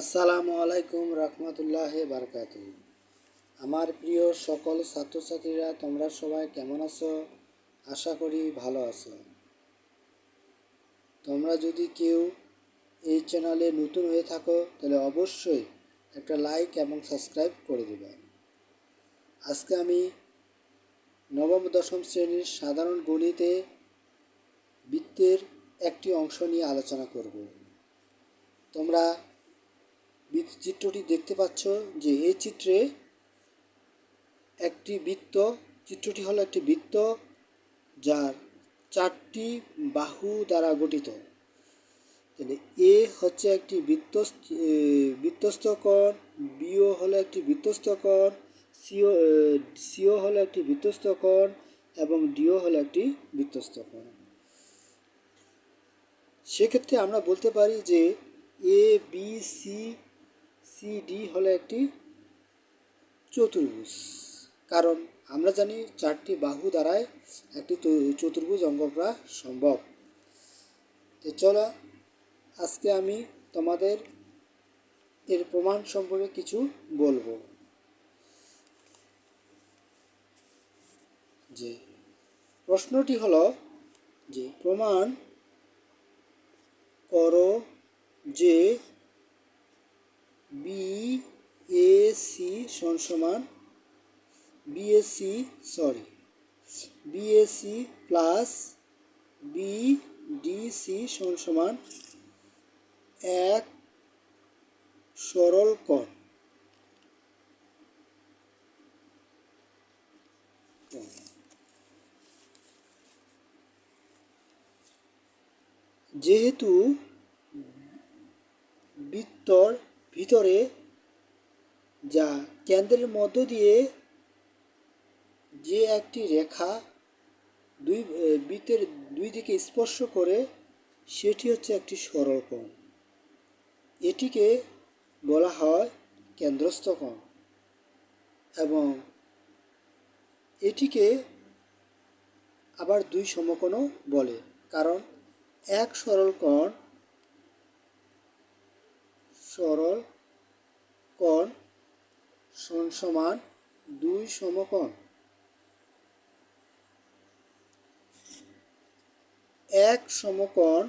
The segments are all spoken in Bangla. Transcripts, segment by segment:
আসসালামু আলাইকুম রহমতুল্লাহ বারকাত আমার প্রিয় সকল ছাত্রছাত্রীরা, তোমরা সবাই কেমন আছো? আশা করি ভালো আছো। তোমরা যদি কেউ এই চ্যানেলে নতুন হয়ে থাকো, তাহলে অবশ্যই একটা লাইক এবং সাবস্ক্রাইব করে দেবে। আজকে আমি নবম, দশম শ্রেণির সাধারণ গণিতে বৃত্তের একটি অংশ নিয়ে আলোচনা করব। তোমরা চিত্রটি দেখতে পাচ্ছ যে এই চিত্রে একটি বৃত্ত, চিত্রটি হলো একটি বৃত্ত যার চারটি বাহু দ্বারা গঠিত। তাহলে এ হচ্ছে একটি বৃত্ত বৃত্তস্থ কোণ, বিও হলো একটি বৃত্তস্থ কোণ, সিও সিও হলো একটি বৃত্তস্থ কোণ এবং ডিও হলো একটি বৃত্তস্থ কোণ। সেক্ষেত্রে আমরা বলতে পারি যে A, B, C C D হলো একটি চতুর্ভুজ। কারণ আমরা জানি চারটি বাহু দ্বারাই একটি চতুর্ভুজ অঙ্ক করা সম্ভব। তো চলো, আজকে আমি তোমাদের এর প্রমাণ সম্পর্কে কিছু বলব। যে প্রশ্নটি হলো যে প্রমাণ করো যে বি এ সি সমান সমান BSC sorry BSC plus B DC সমান সমান এক সরল কোণ। যেহেতু বৃত্তর ভিতরে যা কেন্দ্রের মধ্য দিয়ে যে একটি রেখা দুই বৃত্তের দুই দিকে স্পর্শ করে, সেটি হচ্ছে একটি সরল কোণ। এটিকে বলা হয় কেন্দ্রস্থ কোণ এবং এটিকে আবার দুই সমকোণও বলে, কারণ এক সরল কোণ সরল কোণ সমান সমান দুই সমকোণ। এক সমকোণ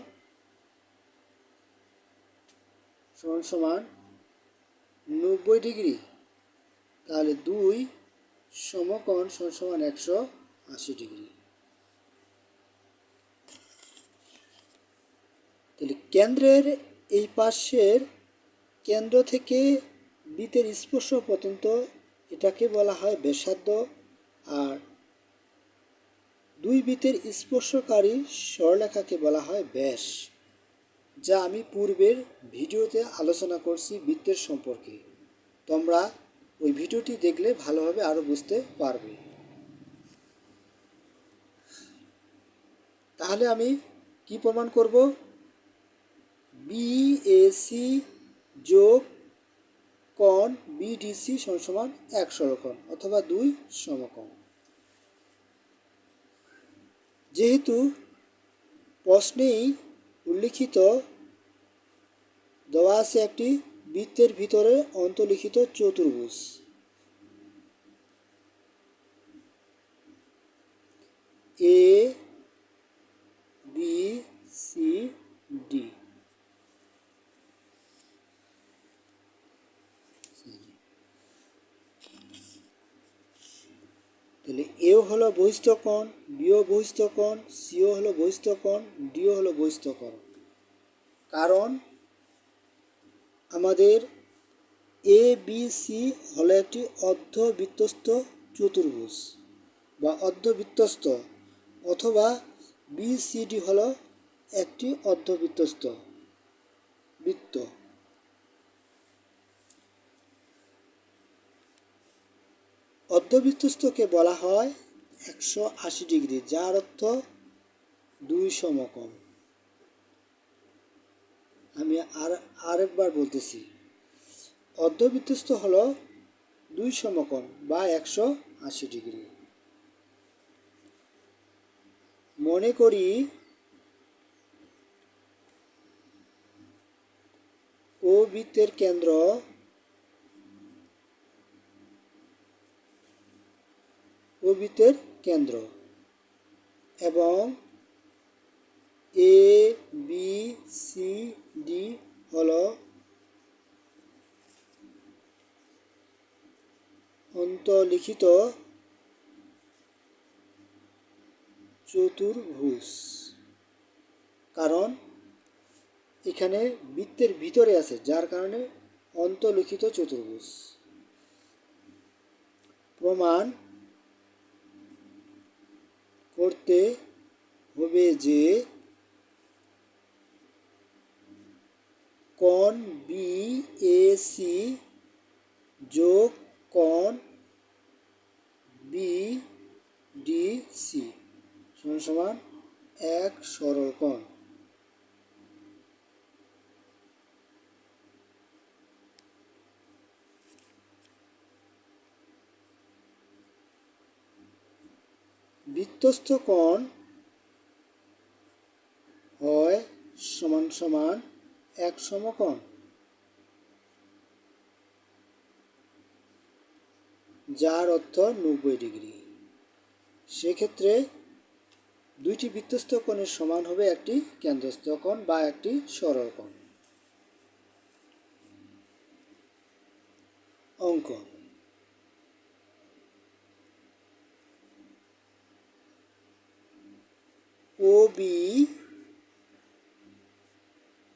সমান সমান নব্বই ডিগ্রি। তাহলে দুই সমকোণ সমান সমান একশো আশি ডিগ্রি। তাহলে কেন্দ্রের এই পাশের কেন্দ্র থেকে বৃত্তের স্পর্শ পর্যন্ত এটাকে বলা হয় ব্যাসার্ধ। আর দুই বৃত্তের স্পর্শকারী স্বরলেখাকে বলা হয় ব্যাস, যা আমি পূর্বের ভিডিওতে আলোচনা করছি বৃত্তের সম্পর্কে। তোমরা ওই ভিডিওটি দেখলে ভালোভাবে আরও বুঝতে পারবে। তাহলে আমি কি প্রমাণ করব? বিএসি যোগ কোণ বিডিসি সমান এক সরলকোণ অথবা দুই সমকোণ। যেহেতু প্রশ্নেই উল্লিখিত দেওয়া আছে একটি বৃত্তের ভিতরে অন্তর্লিখিত চতুর্ভুজ এ বি সি ডি তাহলে এও হলো বহিস্থ কোণ বিও বহিস্থ কোণ সিও হলো বহিস্থ কোণ ডিও হলো বহিস্থ কোণ কারণ আমাদের এ, বি, সি হলো একটি অর্ধবৃত্তস্থ চতুর্ভুজ বা অর্ধবৃত্তস্থ অথবা বি, সি, ডি হলো একটি অর্ধবৃত্তস্থ বৃত্ত। অর্ধবৃত্তস্থকে বলা হয় একশো আশি ডিগ্রি, যার অর্থ দুই সমকম আমি আর, আরেকবার বলতেছি, অর্ধবৃত্তস্থ হল দুই সমকোণ বা একশো আশি ডিগ্রি। মনে করি ও বৃত্তের কেন্দ্র ও বৃত্তের কেন্দ্র এবং এ বি সি ডি হল অন্তলিখিত চতুর্ভুজ। কারণ এখানে বৃত্তের ভিতরে আছে, যার কারণে অন্তলিখিত চতুর্ভুজ। প্রমাণ করতে হবে যে কন বি এ সি যোগ কন বি ডি সি সমান সমান এক সরল কোণ। বৃত্তস্থ কোণ হয় সমান সমান এক সমকোণ। যার অর্থ নব্বই ডিগ্রি। সেক্ষেত্রে দুইটি বৃত্তস্থ কোণের সমান হবে একটি কেন্দ্রস্থ কোণ বা একটি সরল কোণ। অঙ্ক। ও বি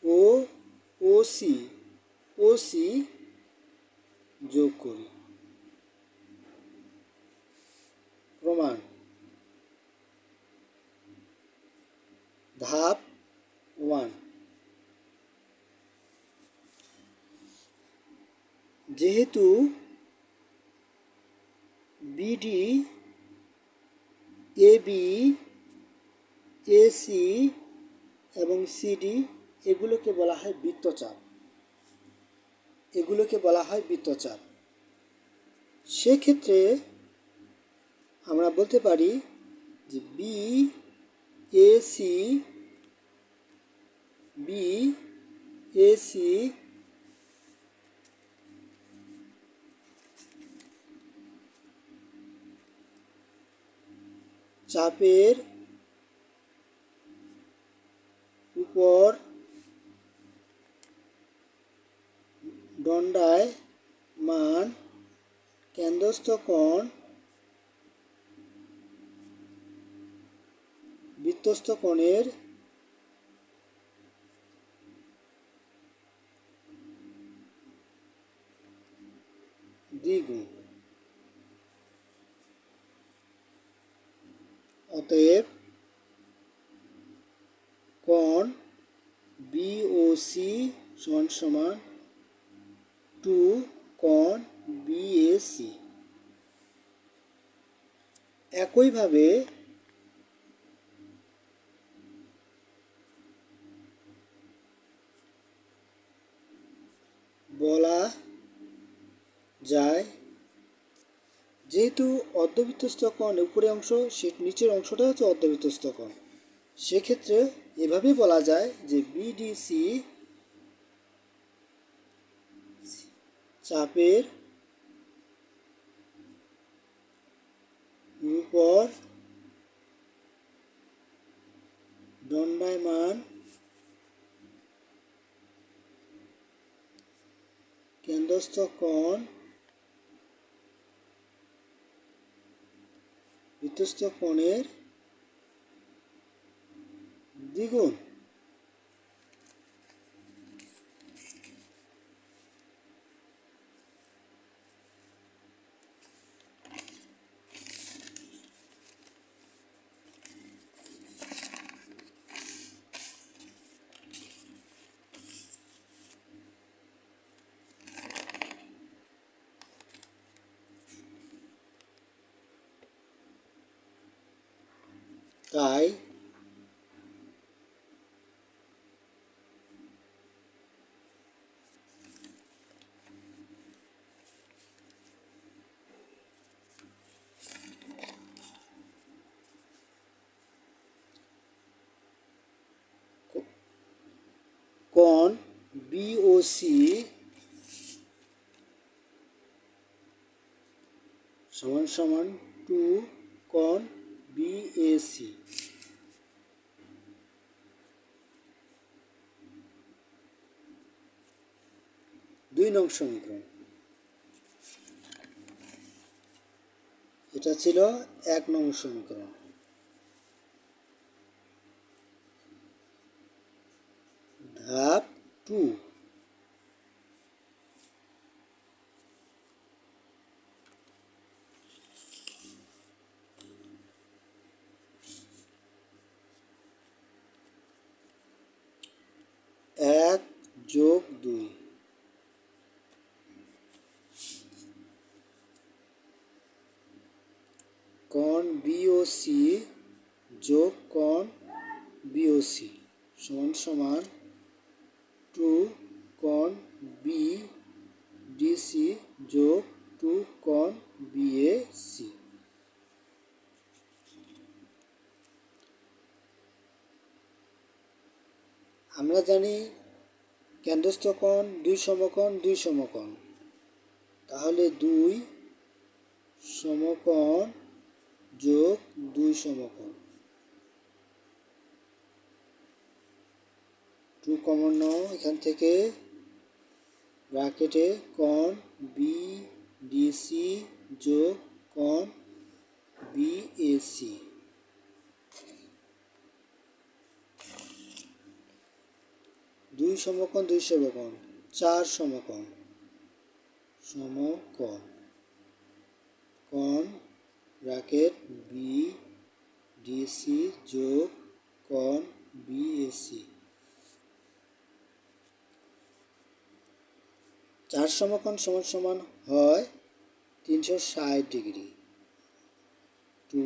ও ও সি ও সি যোগ করি। প্রমাণ। ধাপ ওয়ান। যেহেতু বিডি এবি এসি এবং সিডি এগুলোকে বলা হয় বৃত্তচাপ। এগুলোকে বলা হয় বৃত্তচাপ। সেক্ষেত্রে আমরা বলতে পারি যে বি এসি বি এসি চাপের উপর দণ্ডায় মান কেন্দ্রস্থ কোণ বৃত্তস্থ কোণের দ্বিগুণ। অতএব কোণ বিওসি সমান সমান টু কোণ বিএসি একইভাবে বলা যায়, যেহেতু অর্ধবৃত্তস্থ কোণ উপরের অংশ, সে নিচের অংশটা হচ্ছে অর্ধবৃত্তস্থ কোণ সেক্ষেত্রে এভাবে বলা যায় যে বিডিসি চাপের উপর দণ্ডায়মান কেন্দ্রস্থ কোণ বৃত্তস্থ কোণের দ্বিগুণ তাই বিও বিওসি সমান সমান টু কন বিএসি দুই নং সমীকরণ। এটা ছিল এক নং সমীকরণ। ধাপ টু এক যোগ দুই কন বিওসি যোগ কন বিওসি সমান সমান টু কন বি ডিসি যোগ টু কন বিএসি আমরা জানি কেন্দ্রস্থ কোণ দুই সমকোণ দুই সমকোণ। তাহলে দুই সমকোণ যোগ দুই সমকোণ। টু কমন এখান থেকে ব্র্যাকেটে বি ডিসি যোগ কোণ বিএসি। দুই সমকোণ দুই সমকোণ চার সমকোণ সমকোণ। কোণ ব্র্যাকেট বি ডিসি যোগ কোণ বিএসি। চার সমকোণ সমান সমান হয় তিনশো ষাট ডিগ্রি। টু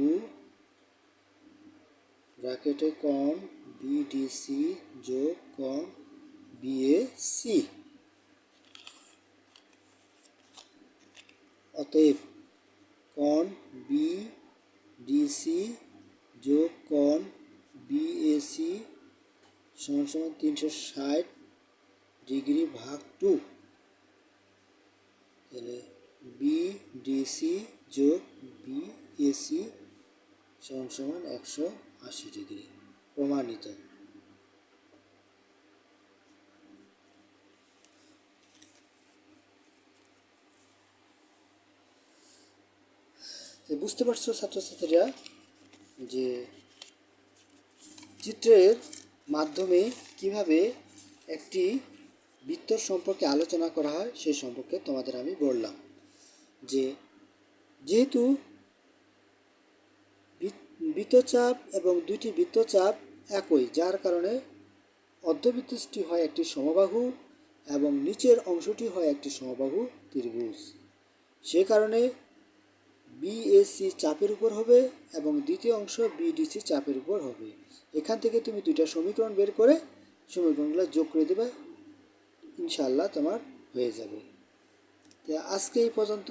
ব্র্যাকেটে কোণ বিডিসি যোগ কোণ বিএসি। অতএব কোণ বি ডিসি যোগ কোণ বিএসি সমান সমান তিনশো ষাট ডিগ্রি ভাগ টু। তাহলে বি ডিসি যোগ বিএসি সমান সমান একশো আশি ডিগ্রি প্রমাণিত। বুঝতে পারছ ছাত্রছাত্রীরা যে চিত্রের মাধ্যমে কীভাবে একটি বৃত্ত সম্পর্কে আলোচনা করা হয় সেই সম্পর্কে তোমাদের আমি বললাম যে যেহেতু বৃত- বৃত্তচাপ এবং দুইটি বৃত্তচাপ একই, যার কারণে অর্ধবৃত্তটি হয় একটি সমবাহু এবং নিচের অংশটি হয় একটি সমবাহু ত্রিভুজ। সে কারণে বিএসি চাপের উপর হবে এবং দ্বিতীয় অংশ বিডিসি চাপের উপর হবে। এখান থেকে তুমি দুইটা সমীকরণ বের করে সমীকরণগুলো যোগ করে দেবে। ইনশাল্লাহ তোমার হয়ে যাবে। তো আজকে এই পর্যন্ত